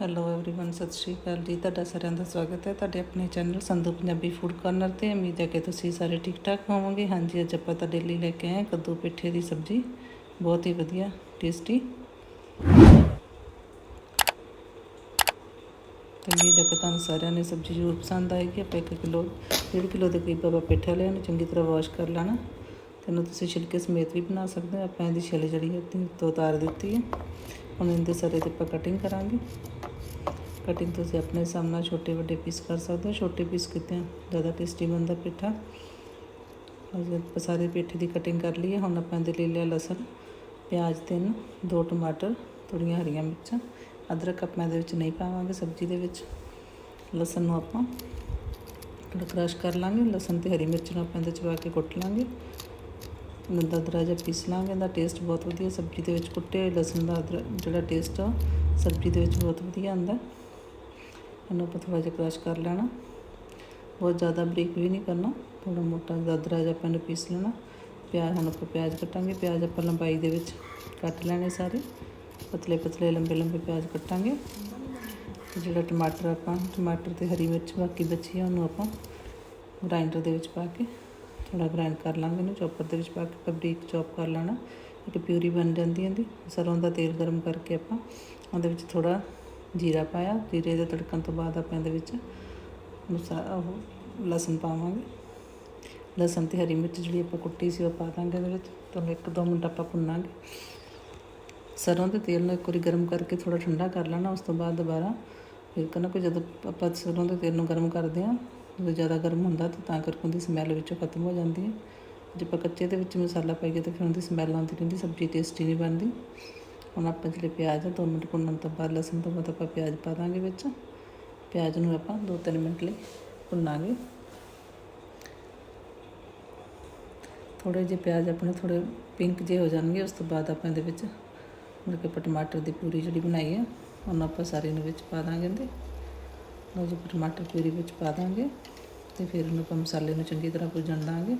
Hello everyone ਸਤਿ ਸ਼੍ਰੀ ਅਕਾਲ ਜੀ ਤੁਹਾਡਾ ਸਾਰਿਆਂ ਦਾ ਸਵਾਗਤ ਹੈ ਤੁਹਾਡੇ ਆਪਣੇ channel Sandhu Punjabi food corner ਤੇ ਉਮੀਦ ਹੈ ਕਿ ਤੁਸੀਂ ਸਾਰੇ ਠੀਕ ਠਾਕ ਹੋਵੋਗੇ ਹਾਂਜੀ ਅੱਜ ਆਪਾਂ ਤੁਹਾਡੇ ਲਈ ਲੈ ਕੇ ਆਏ ਹਾਂ ਕੱਦੂ ਪਿੱਠੇ ਦੀ ਸਬਜ਼ੀ ਬਹੁਤ ਹੀ ਵਧੀਆ ਟੇਸਟੀ ਤੇ ਉਮੀਦ ਹੈ ਕਿ ਤੁਹਾਨੂੰ ਸਾਰਿਆਂ ਨੇ ਸਬਜ਼ੀ ਜ਼ਰੂਰ ਪਸੰਦ ਆਏਗੀ ਆਪਾਂ 1 ਕਿਲੋ 1.5 ਕਿਲੋ ਦੇ ਕਰੀਬ ਆਪਾਂ ਪਿੱਠਾ ਲਿਆ ਨੂੰ ਚੰਗੀ ਤਰ੍ਹਾਂ ਵਾਸ਼ ਕਰ ਲੈਣਾ ਤੇ ਇਹਨੂੰ ਤੁਸੀਂ ਛਿਲਕੇ ਸਮੇਤ ਵੀ ਬਣਾ ਸਕਦੇ ਹੋ ਆਪਾਂ ਇਹਦੀ ਛਿਲ ਜਿਹੜੀ ਹੈ ਤੀ- ਤੋਂ ਉਤਾਰ ਦਿੱਤੀ ਹੈ ਹੁਣ ਇਹਦੇ ਸਾਰੇ ਤੇ ਆਪਾਂ ਕਟਿੰਗ ਕਰਾਂਗੇ ਕਟਿੰਗ ਤੁਸੀਂ ਆਪਣੇ ਹਿਸਾਬ ਨਾਲ ਛੋਟੇ ਵੱਡੇ ਪੀਸ ਕਰ ਸਕਦੇ ਹੋ। ਛੋਟੇ ਪੀਸ ਕਿਤੇ ਜ਼ਿਆਦਾ ਟੇਸਟੀ ਬਣਦਾ ਪਿੱਠਾ। ਅਜੇ ਆਪਾਂ ਸਾਰੇ ਪੇਠੇ ਦੀ ਕਟਿੰਗ ਕਰ ਲਈ ਹੈ ਹੁਣ ਆਪਾਂ ਇਹਦੇ ਲਈ ਲਿਆ ਲਸਣ, ਪਿਆਜ਼, ਤਿੰਨ, ਦੋ ਟਮਾਟਰ, ਥੋੜ੍ਹੀਆਂ ਹਰੀਆਂ ਮਿਰਚਾਂ, ਅਦਰਕ ਆਪਾਂ ਇਹਦੇ ਵਿੱਚ ਨਹੀਂ ਪਾਵਾਂਗੇ ਸਬਜ਼ੀ ਦੇ ਵਿੱਚ। ਲਸਣ ਨੂੰ ਆਪਾਂ ਥੋੜ੍ਹਾ ਕ੍ਰਸ਼ ਕਰ ਲਾਂਗੇ। ਲਸਣ ਤੇ ਹਰੀ ਮਿਰਚ ਨੂੰ ਆਪਾਂ ਇਹਦੇ ਚ ਪਾ ਕੇ ਕੁੱਟ ਲਾਂਗੇ। ਨੰਦਾ ਦਦਰਾ ਜਿਹਾ ਪੀਸ ਲਾਂਗੇ। ਇਹਦਾ ਟੇਸਟ ਬਹੁਤ ਵਧੀਆ ਸਬਜ਼ੀ ਦੇ ਵਿੱਚ ਕੁੱਟੇ ਹੋਏ ਲਸਣ ਦਾ ਅਦਰਕ ਜਿਹੜਾ ਟੇਸਟ ਆ ਸਬਜ਼ੀ ਦੇ ਵਿੱਚ ਬਹੁਤ ਵਧੀਆ ਆਉਂਦਾ। ਇਹਨੂੰ ਆਪਾਂ ਥੋੜ੍ਹਾ ਜਿਹਾ ਕ੍ਰਸ਼ ਕਰ ਲੈਣਾ। ਬਹੁਤ ਜ਼ਿਆਦਾ ਬਰੀਕ ਵੀ ਨਹੀਂ ਕਰਨਾ ਥੋੜਾ ਮੋਟਾ ਦਦਰਾ ਜਿਹਾ ਆਪਾਂ ਨੇ ਪੀਸ ਲੈਣਾ। ਪਿਆਜ਼, ਹੁਣ ਆਪਾਂ ਪਿਆਜ਼ ਕੱਟਾਂਗੇ। ਪਿਆਜ਼ ਆਪਾਂ ਲੰਬਾਈ ਦੇ ਵਿੱਚ ਕੱਟ ਲੈਣੇ ਸਾਰੇ। ਪਤਲੇ ਪਤਲੇ ਲੰਬੇ ਲੰਬੇ ਪਿਆਜ਼ ਕੱਟਾਂਗੇ। ਤੇ ਜਿਹੜਾ ਟਮਾਟਰ ਆਪਾਂ, ਟਮਾਟਰ ਤੇ ਹਰੀ ਮਿਰਚ ਬਾਕੀ ਬਚੀ ਆ, ਉਹਨੂੰ ਆਪਾਂ ਗ੍ਰਾਈਂਡਰ ਦੇ ਵਿੱਚ ਪਾ ਕੇ ਥੋੜਾ ਗ੍ਰਾਈਂਡ ਕਰ ਲਾਂਗੇ ਇਹਨੂੰ। ਚੌਪਰ ਦੇ ਵਿੱਚ ਪਾ ਕੇ ਬਰੀਕ ਚੌਪ ਕਰ ਲੈਣਾ। ਇੱਕ ਪਿਊਰੀ ਬਣ ਜਾਂਦੀ ਹੈ ਇਹਦੀ। ਸਰੋਂ ਦਾ ਤੇਲ ਗਰਮ ਕਰਕੇ ਆਪਾਂ ਉਹਦੇ ਵਿੱਚ ਥੋੜਾ ਜੀਰਾ ਪਾਇਆ, ਜੀਰੇ ਦੇ ਤੜਕਣ ਤੋਂ ਬਾਅਦ ਆਪਾਂ ਇਹਦੇ ਵਿੱਚ ਮਸਾ, ਉਹ ਲਸਣ ਪਾਵਾਂਗੇ। ਲਸਣ ਤੇ ਹਰੀ ਮਿਰਚ ਜਿਹੜੀ ਆਪਾਂ ਕੁੱਟੀ ਸੀ ਉਹ ਪਾ ਦਾਂਗੇ ਇਹਦੇ ਵਿੱਚ। ਤੁਹਾਨੂੰ ਇੱਕ ਦੋ ਮਿੰਟ ਆਪਾਂ ਭੁੰਨਾਂਗੇ। ਸਰੋਂ ਦੇ ਤੇਲ ਨੂੰ ਇੱਕ ਵਾਰੀ ਗਰਮ ਕਰਕੇ ਥੋੜਾ ਠੰਡਾ ਕਰ ਲੈਣਾ, ਉਸ ਤੋਂ ਬਾਅਦ ਦੁਬਾਰਾ ਫਿਰ ਕਰਨਾ ਕਿ ਜਦੋਂ ਆਪਾਂ ਸਰੋਂ ਦੇ ਤੇਲ ਨੂੰ ਗਰਮ ਕਰਦੇ ਹਾਂ, ਜਦੋਂ ਜ਼ਿਆਦਾ ਗਰਮ ਹੁੰਦਾ ਤਾਂ ਤਾਂ ਕਰਕੇ ਉਹਦੀ ਸਮੈਲ ਵਿੱਚੋਂ ਖਤਮ ਹੋ ਜਾਂਦੀ ਹੈ। ਜੇ ਆਪਾਂ ਕੱਚੇ ਦੇ ਵਿੱਚ ਮਸਾਲਾ ਪਾਈਏ ਤਾਂ ਫਿਰ ਉਹਦੀ ਸਮੈਲ ਆਉਂਦੀ ਰਹਿੰਦੀ, ਸਬਜ਼ੀ ਟੇਸਟੀ ਨਹੀਂ ਬਣਦੀ। ਹੁਣ ਆਪਾਂ ਜਿਹੜੇ ਪਿਆਜ਼ ਆ, ਦੋ ਮਿੰਟ ਭੁੰਨਣ ਤੋਂ ਬਾਅਦ ਲਸਣ ਤੋਂ ਬਾਅਦ ਆਪਾਂ ਪਿਆਜ਼ ਪਾ ਦਾਂਗੇ ਵਿੱਚ। ਪਿਆਜ਼ ਨੂੰ ਆਪਾਂ 2-3 ਮਿੰਟ ਲਈ ਭੁੰਨਾਂਗੇ। ਥੋੜੇ ਜਿਹੇ ਪਿਆਜ਼ ਆਪਣੇ ਥੋੜੇ ਪਿੰਕ ਜਿਹੇ ਹੋ ਜਾਣਗੇ, ਉਸ ਤੋਂ ਬਾਅਦ ਆਪਾਂ ਇਹਦੇ ਵਿੱਚ ਮੁੜ ਕੇ ਆਪਾਂ ਟਮਾਟਰ ਦੀ ਪੂਰੀ ਜਿਹੜੀ ਬਣਾਈ ਹੈ ਉਹਨੂੰ ਆਪਾਂ ਸਾਰੇ ਨੂੰ ਵਿੱਚ ਪਾ ਦਾਂਗੇ ਇਹਦੇ। ਲਓ ਜੀ, ਟਮਾਟਰ ਪੂਰੀ ਵਿੱਚ ਪਾ ਦਾਂਗੇ ਤੇ ਫਿਰ ਉਹਨੂੰ ਆਪਾਂ ਮਸਾਲੇ ਨੂੰ ਚੰਗੀ ਤਰ੍ਹਾਂ ਭੁੰਨ ਦਾਂਗੇ।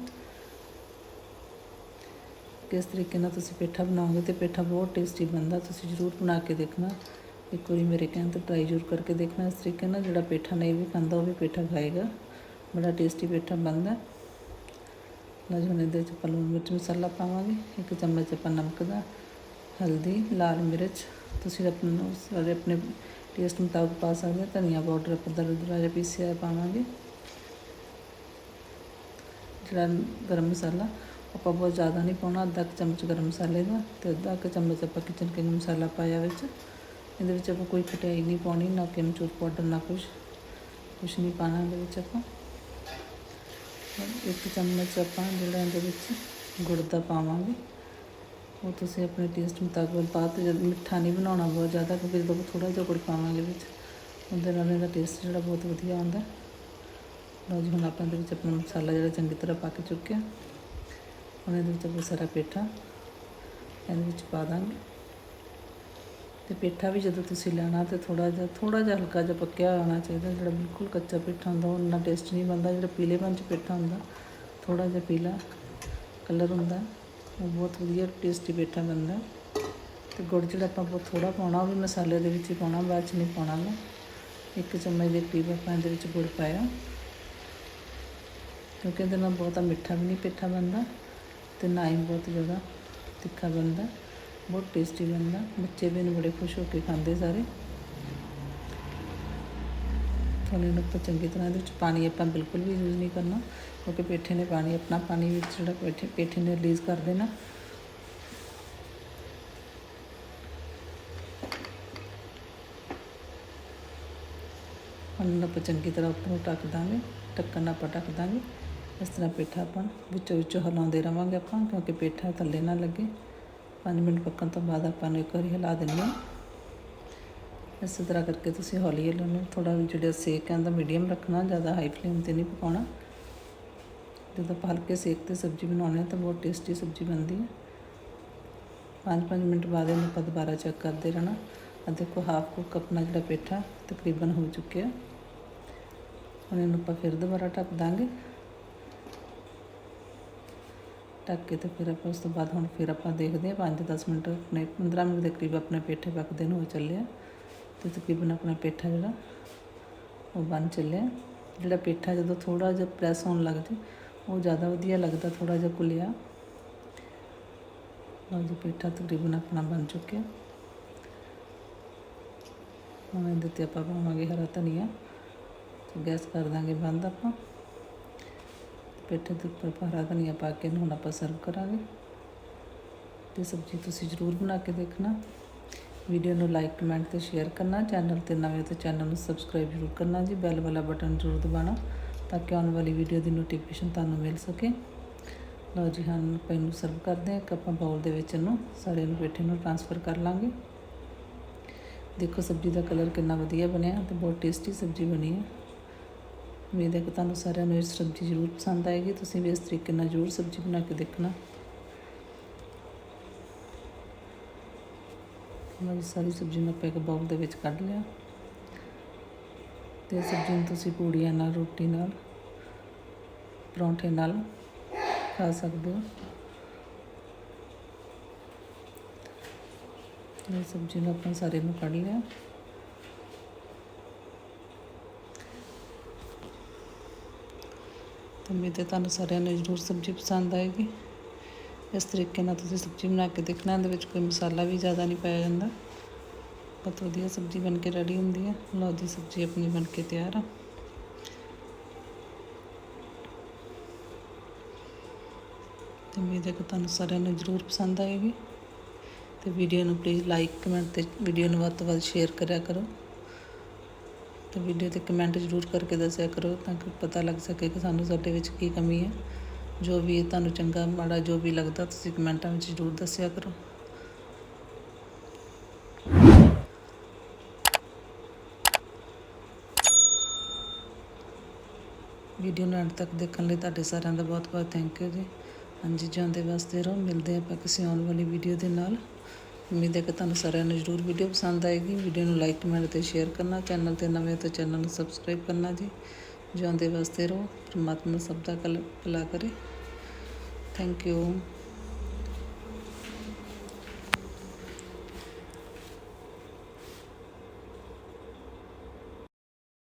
ਕਿਸ ਤਰੀਕੇ ਨਾਲ ਤੁਸੀਂ ਪੇਠਾ ਬਣਾਓਗੇ ਤੇ ਪੇਠਾ ਬਹੁਤ ਟੇਸਟੀ ਬਣਦਾ, ਤੁਸੀਂ ਜ਼ਰੂਰ ਬਣਾ ਕੇ ਦੇਖਣਾ। ਇੱਕ ਵਾਰੀ ਮੇਰੇ ਕਹਿਣ ਤੇ ਟਰਾਈ ਜ਼ਰੂਰ ਕਰਕੇ ਦੇਖਣਾ, ਇਸ ਤਰੀਕੇ ਨਾਲ ਜਿਹੜਾ ਪੇਠਾ ਨਹੀਂ ਵੀ ਖਾਂਦਾ, ਉਹ ਵੀ ਪੇਠਾ ਖਾਏਗਾ। ਬੜਾ ਟੇਸਟੀ ਪੇਠਾ ਬਣਦਾ। ਲਓ ਹੁਣ ਇਹਦੇ ਵਿੱਚ ਆਪਾਂ ਲੂਣ ਮਿਰਚ ਮਸਾਲਾ ਪਾਵਾਂਗੇ, ਇੱਕ ਚਮਚ ਆਪਾਂ ਨਮਕ ਦਾ, ਹਲਦੀ, ਲਾਲ ਮਿਰਚ। ਤੁਸੀਂ ਆਪਣੇ ਸਾਰੇ ਆਪਣੇ ਟੇਸਟ ਮੁਤਾਬਕ ਪਾ ਸਕਦੇ ਹੋ, ਧਨੀਆ ਪਾਊਡਰ ਆਪਾਂ ਦਰਦਰਾ ਜਿਹਾ ਪੀਸਿਆ ਪਾਵਾਂਗੇ। ਜਿਹੜਾ ਗਰਮ ਮਸਾਲਾ ਆਪਾਂ ਬਹੁਤ ਜ਼ਿਆਦਾ ਨਹੀਂ ਪਾਉਣਾ, ਅੱਧਾ ਕੁ ਚਮਚ ਗਰਮ ਮਸਾਲੇ ਦਾ ਤੇ ਅੱਧਾ ਕੁ ਚਮਚ ਆਪਾਂ ਕਿਚਨ ਕਿੰਗ ਮਸਾਲਾ ਪਾਇਆ ਵਿੱਚ। ਇਹਦੇ ਵਿੱਚ ਆਪਾਂ ਕੋਈ ਖਟਾਈ ਨਹੀਂ ਪਾਉਣੀ, ਨਾ ਕਿ ਅਮਚੂਰ ਪਾਊਡਰ ਨਾ ਕੁਛ। ਕੁਛ ਨਹੀਂ ਪਾਣਾ ਇਹਦੇ ਵਿੱਚ ਆਪਾਂ। ਇੱਕ ਚਮਚ ਆਪਾਂ ਜਿਹੜਾ ਇਹਦੇ ਵਿੱਚ ਗੁੜ ਦਾ ਪਾਵਾਂਗੇ। ਉਹ ਤੁਸੀਂ ਆਪਣੇ ਟੇਸਟ ਮੁਤਾਬਕ ਪਾ ਤੇ ਜਦ ਮਿੱਠਾ ਨਹੀਂ ਬਣਾਉਣਾ ਬਹੁਤ ਜ਼ਿਆਦਾ, ਕਿਉਂਕਿ ਜਦੋਂ ਥੋੜਾ ਜਿਹਾ ਗੁੜ ਪਾਵਾਂਗੇ ਵਿੱਚ, ਉਹਦੇ ਨਾਲ ਇਹਦਾ ਟੇਸਟ ਜਿਹੜਾ ਬਹੁਤ ਵਧੀਆ ਆਉਂਦਾ। ਲਓ ਜੀ, ਹੁਣ ਆਪਾਂ ਇਹਦੇ ਵਿੱਚ ਆਪਣਾ ਮਸਾਲਾ ਜਿਹੜਾ ਚੰਗੀ ਤਰ੍ਹਾਂ ਪੱਕ ਚੁੱਕਿਆ। ਹੁਣ ਇਹਦੇ ਵਿੱਚ ਆਪਾਂ ਸਾਰਾ ਪੇਠਾ, ਇਹਦੇ ਵਿੱਚ ਪਾ ਦਾਂਗੇ। ਤੇ ਪੇਠਾ ਵੀ ਜਦੋਂ ਤੁਸੀਂ ਲੈਣਾ ਤੇ ਥੋੜਾ ਜਿਹਾ ਥੋੜਾ ਜਿਹਾ ਹਲਕਾ ਜਿਹਾ ਪੱਕਿਆ ਹੋਣਾ ਚਾਹੀਦਾ, ਜਿਹੜਾ ਬਿਲਕੁਲ ਕੱਚਾ ਪੇਠਾ ਹੁੰਦਾ, ਉਹ ਇੰਨਾ ਟੇਸਟ ਨਹੀਂ ਬਣਦਾ, ਜਿਹੜਾ ਪੀਲੇਪਨ 'ਚ ਪੇਠਾ ਹੁੰਦਾ ਥੋੜਾ ਜਿਹਾ ਪੀਲਾ ਕਲਰ ਹੁੰਦਾ, ਉਹ ਬਹੁਤ ਵਧੀਆ ਟੇਸਟੀ ਪੇਠਾ ਬਣਦਾ। ਤੇ ਗੁੜ ਜਿਹੜਾ ਆਪਾਂ ਬਹੁਤ ਥੋੜਾ ਪਾਉਣਾ, ਉਹ ਵੀ ਮਸਾਲੇ ਦੇ ਵਿੱਚ ਹੀ ਪਾਉਣਾ, ਬਾਅਦ ਚ ਨਹੀਂ ਪਾਉਣਾ ਗਾ। ਇੱਕ ਚਮਚ ਦੇ ਕਰੀਬ ਆਪਾਂ ਇਹਦੇ ਵਿੱਚ ਗੁੜ ਪਾਇਆ। ਕਿਉਂਕਿ ਇਹਦੇ ਨਾਲ ਬਹੁਤਾ ਮਿੱਠਾ ਵੀ ਨਹੀਂ ਪੇਠਾ ਬਣਦਾ। ਤੇ ਨਾ ਹੀ ਬਹੁਤ ਜ਼ਿਆਦਾ ਤਿੱਖਾ ਬਣਦਾ, ਬਹੁਤ ਟੇਸਟੀ ਬਣਦਾ। ਬੱਚੇ ਵੀ ਇਹਨੂੰ ਬੜੇ ਖੁਸ਼ ਹੋ ਕੇ ਖਾਂਦੇ ਸਾਰੇ। ਤੁਹਾਨੂੰ ਇਹਨੂੰ ਆਪਾਂ ਚੰਗੀ ਤਰ੍ਹਾਂ ਇਹਦੇ ਵਿੱਚ ਪਾਣੀ ਆਪਾਂ ਬਿਲਕੁਲ ਵੀ ਯੂਜ਼ ਨਹੀਂ ਕਰਨਾ, ਕਿਉਂਕਿ ਪੇਠੇ ਨੇ ਪਾਣੀ, ਆਪਣਾ ਪਾਣੀ ਵਿੱਚ ਜਿਹੜਾ ਪੇਠੇ ਪੇਠੇ ਨੇ ਰਿਲੀਜ਼ ਕਰ ਦੇਣਾ। ਹੁਣ ਇਹਨੂੰ ਆਪਾਂ ਚੰਗੀ ਤਰ੍ਹਾਂ ਉੱਪਰੋਂ ਢੱਕ ਦਾਂਗੇ, ਢੱਕਣ ਨਾਲ ਆਪਾਂ ਢੱਕ ਦਾਂਗੇ। ਇਸ ਤਰ੍ਹਾਂ ਪੇਠਾ ਆਪਾਂ ਵਿੱਚੋਂ ਵਿੱਚੋਂ ਹਿਲਾਉਂਦੇ ਰਵਾਂਗੇ ਆਪਾਂ, ਕਿਉਂਕਿ ਪੇਠਾ ਥੱਲੇ ਨਾ ਲੱਗੇ। 5 ਮਿੰਟ ਪੱਕਣ ਤੋਂ ਬਾਅਦ ਆਪਾਂ ਨੂੰ ਇੱਕ ਵਾਰੀ ਹਿਲਾ ਦਿੰਦੇ ਹਾਂ। ਇਸੇ ਤਰ੍ਹਾਂ ਕਰਕੇ ਤੁਸੀਂ ਹੌਲੀ ਹੌਲੀ ਉਹਨੂੰ ਥੋੜਾ ਜਿਹੜਾ ਸੇਕ ਹੈ ਉਹਦਾ ਮੀਡੀਅਮ ਰੱਖਣਾ, ਜ਼ਿਆਦਾ ਹਾਈ ਫਲੇਮ ਤੇ ਨਹੀਂ ਪਕਾਉਣਾ। ਜਦੋਂ ਆਪਾਂ ਹਲਕੇ ਸੇਕ ਤੇ ਸਬਜ਼ੀ ਬਣਾਉਣੀ ਹੈ ਤਾਂ ਬਹੁਤ ਟੇਸਟੀ ਸਬਜ਼ੀ ਬਣਦੀ ਹੈ। 5-5 ਮਿੰਟ ਬਾਅਦ ਇਹਨੂੰ ਆਪਾਂ ਦੁਬਾਰਾ ਚੈੱਕ ਕਰਦੇ ਰਹਿਣਾ। ਆ ਦੇਖੋ ਹਾਫ ਕੁੱਕ ਆਪਣਾ ਜਿਹੜਾ ਪੇਠਾ ਤਕਰੀਬਨ ਹੋ ਚੁੱਕਿਆ। ਹੁਣ ਇਹਨੂੰ ਆਪਾਂ ਫਿਰ ਦੁਬਾਰਾ ਢੱਕ ਦਾਂਗੇ। ਢੱਕ ਕੇ ਤੇ ਫਿਰ ਆਪਾਂ ਉਸ ਤੋਂ ਬਾਅਦ ਹੁਣ ਫਿਰ ਆਪਾਂ ਦੇਖਦੇ ਹਾਂ 5-10 ਮਿੰਟ ਆਪਣੇ 15 ਮਿੰਟ ਦੇ ਕਰੀਬ ਆਪਣੇ ਪੇਠੇ ਪੱਕਦੇ ਨੂੰ ਹੋ ਚੱਲਿਆ ਆ। ਤੇ ਤਕਰੀਬਨ ਆਪਣਾ ਪੇਠਾ ਜਿਹੜਾ, ਉਹ ਬਣ ਚੱਲਿਆ। ਜਿਹੜਾ ਪੇਠਾ ਜਦੋਂ ਥੋੜਾ ਜਿਹਾ ਪ੍ਰੈਸ ਹੋਣ ਲੱਗ ਜੇ ਉਹ ਜ਼ਿਆਦਾ ਵਧੀਆ ਲੱਗਦਾ ਥੋੜਾ ਜਿਹਾ ਕੁਲਿਆ ਲਓ ਜੀ, ਪੇਠਾ ਤਕਰੀਬਨ ਆਪਣਾ ਬਣ ਚੁੱਕਿਆ। ਹੁਣ ਇਹਦੇ ਤੇ ਆਪਾਂ ਪਾਵਾਂਗੇ ਹਰਾ ਧਨੀਆ। ਤੇ ਗੈਸ ਕਰ ਦਾਂਗੇ ਬੰਦ ਆਪਾਂ। ਪੇਠੇ ਦੇ ਉੱਪਰ ਆਪਾਂ ਧਨੀਆ ਪਾ ਕੇ ਹੁਣ ਆਪਾਂ ਸਰਵ ਕਰਾਂਗੇ। ਤੇ ਸਬਜ਼ੀ ਤੁਸੀਂ ਜ਼ਰੂਰ ਬਣਾ ਕੇ ਦੇਖਣਾ। ਵੀਡੀਓ ਨੂੰ ਲਾਈਕ ਕਮੈਂਟ ਤੇ ਸ਼ੇਅਰ ਕਰਨਾ। ਚੈਨਲ ਤੇ ਨਵੇਂ ਤੇ ਚੈਨਲ ਨੂੰ ਸਬਸਕ੍ਰਾਈਬ ਜ਼ਰੂਰ ਕਰਨਾ ਜੀ। ਬੈਲ ਵਾਲਾ ਬਟਨ ਜ਼ਰੂਰ ਦਬਾਉਣਾ ਤਾਂ ਕਿ ਆਉਣ ਵਾਲੀ ਵੀਡੀਓ ਦੀ ਨੋਟੀਫਿਕੇਸ਼ਨ ਤੁਹਾਨੂੰ ਮਿਲ ਸਕੇ। ਲਓ ਜੀ ਹਾਂ ਆਪਾਂ ਇਹਨੂੰ ਸਰਵ ਕਰਦੇ ਹਾਂ। ਇੱਕ ਆਪਾਂ ਬਾਉਲ ਦੇ ਵਿੱਚ ਇਹਨੂੰ ਸਾਰੇ ਨੂੰ ਪੇਠੇ ਨੂੰ ਟ੍ਰਾਂਸਫਰ ਕਰ ਲਾਂਗੇ। ਦੇਖੋ ਸਬਜ਼ੀ ਦਾ ਕਲਰ ਕਿੰਨਾ ਵਧੀਆ ਬਣਿਆ ਤੇ ਬਹੁਤ ਟੇਸਟੀ ਸਬਜ਼ੀ ਬਣੀ ਹੈ। ਉਮੀਦ ਹੈ ਕਿ ਤੁਹਾਨੂੰ ਸਾਰਿਆਂ ਨੂੰ ਇਹ ਸਬਜ਼ੀ ਜ਼ਰੂਰ ਪਸੰਦ ਆਏਗੀ। ਤੁਸੀਂ ਵੀ ਇਸ ਤਰੀਕੇ ਨਾਲ ਜ਼ਰੂਰ ਸਬਜ਼ੀ ਬਣਾ ਕੇ ਦੇਖਣਾ। ਮੈਂ ਸਾਰੀ ਸਬਜ਼ੀ ਨੂੰ ਆਪਾਂ ਇੱਕ ਬਾਉਲ ਦੇ ਵਿੱਚ ਕੱਢ ਲਿਆ। ਤੇ ਸਬਜ਼ੀ ਨੂੰ ਤੁਸੀਂ ਪੂੜੀਆਂ ਨਾਲ, ਰੋਟੀ ਨਾਲ, ਪਰੌਂਠੇ ਨਾਲ ਖਾ ਸਕਦੇ ਹੋ। ਇਹ ਸਬਜ਼ੀ ਨੂੰ ਆਪਾਂ ਸਾਰੇ ਨੂੰ ਕੱਢ ਲਿਆ। ਉਮੀਦ ਹੈ ਤੁਹਾਨੂੰ ਸਾਰਿਆਂ ਨੂੰ ਜ਼ਰੂਰ ਸਬਜ਼ੀ ਪਸੰਦ ਆਏਗੀ। ਇਸ ਤਰੀਕੇ ਨਾਲ ਤੁਸੀਂ ਸਬਜ਼ੀ ਬਣਾ ਕੇ ਦੇਖਣਾ, ਇਹਦੇ ਵਿੱਚ ਕੋਈ ਮਸਾਲਾ ਵੀ ਜ਼ਿਆਦਾ ਨਹੀਂ ਪਾਇਆ ਜਾਂਦਾ। ਬਹੁਤ ਵਧੀਆ ਸਬਜ਼ੀ ਬਣ ਕੇ ਰੈਡੀ ਹੁੰਦੀ ਹੈ। ਲਓ ਜੀ, ਸਬਜ਼ੀ ਆਪਣੀ ਬਣ ਕੇ ਤਿਆਰ ਆ। ਤੇ ਉਮੀਦ ਹੈ ਕਿ ਤੁਹਾਨੂੰ ਸਾਰਿਆਂ ਨੂੰ ਜ਼ਰੂਰ ਪਸੰਦ ਆਏਗੀ। ਤੇ ਵੀਡੀਓ ਨੂੰ ਪਲੀਜ਼ ਲਾਈਕ ਕਮੈਂਟ ਤੇ ਵੀਡੀਓ ਨੂੰ ਵੱਧ ਤੋਂ ਵੱਧ ਸ਼ੇਅਰ ਕਰਿਆ ਕਰੋ। ਤੇ ਵੀਡੀਓ ਤੇ ਕਮੈਂਟ ਜ਼ਰੂਰ ਕਰਕੇ ਦੱਸਿਆ ਕਰੋ ਤਾਂ ਕਿ ਪਤਾ ਲੱਗ ਸਕੇ ਕਿ ਸਾਨੂੰ ਸਾਡੇ ਵਿੱਚ ਕੀ ਕਮੀ ਹੈ। ਜੋ ਵੀ ਤੁਹਾਨੂੰ ਚੰਗਾ, ਮਾੜਾ ਜੋ ਵੀ ਲੱਗਦਾ, ਤੁਸੀਂ ਕਮੈਂਟਾਂ ਵਿੱਚ ਜ਼ਰੂਰ ਦੱਸਿਆ ਕਰੋ। ਵੀਡੀਓ ਨੂੰ ਅੰਤ ਤੱਕ ਦੇਖਣ ਲਈ ਤੁਹਾਡੇ ਸਾਰਿਆਂ ਦਾ ਬਹੁਤ ਬਹੁਤ ਥੈਂਕ ਯੂ ਜੀ। ਹਾਂਜੀ ਜਾਂਦੇ ਵਾਸਤੇ ਰਹੋ। ਮਿਲਦੇ ਆਪਾਂ ਕਿਸੇ ਆਉਣ ਵਾਲੀ ਵੀਡੀਓ ਦੇ ਨਾਲ। ਉਮੀਦ ਹੈ ਕਿ ਤੁਹਾਨੂੰ ਸਾਰਿਆਂ ਨੂੰ ਜ਼ਰੂਰ ਵੀਡੀਓ ਪਸੰਦ ਆਏਗੀ। ਵੀਡੀਓ ਨੂੰ ਲਾਈਕ ਕਮੈਂਟ ਤੇ ਸ਼ੇਅਰ ਕਰਨਾ। ਚੈਨਲ ਤੇ ਨਵੇਂ ਤਾਂ ਚੈਨਲ ਨੂੰ ਸਬਸਕ੍ਰਾਈਬ ਕਰਨਾ ਜੀ। ਜਾਂਦੇ ਵਾਸਤੇ ਰਹੋ। ਪਰਮਾਤਮਾ ਸਭ ਦਾ ਕਲਾ ਭਲਾ ਕਰੇ। Thank you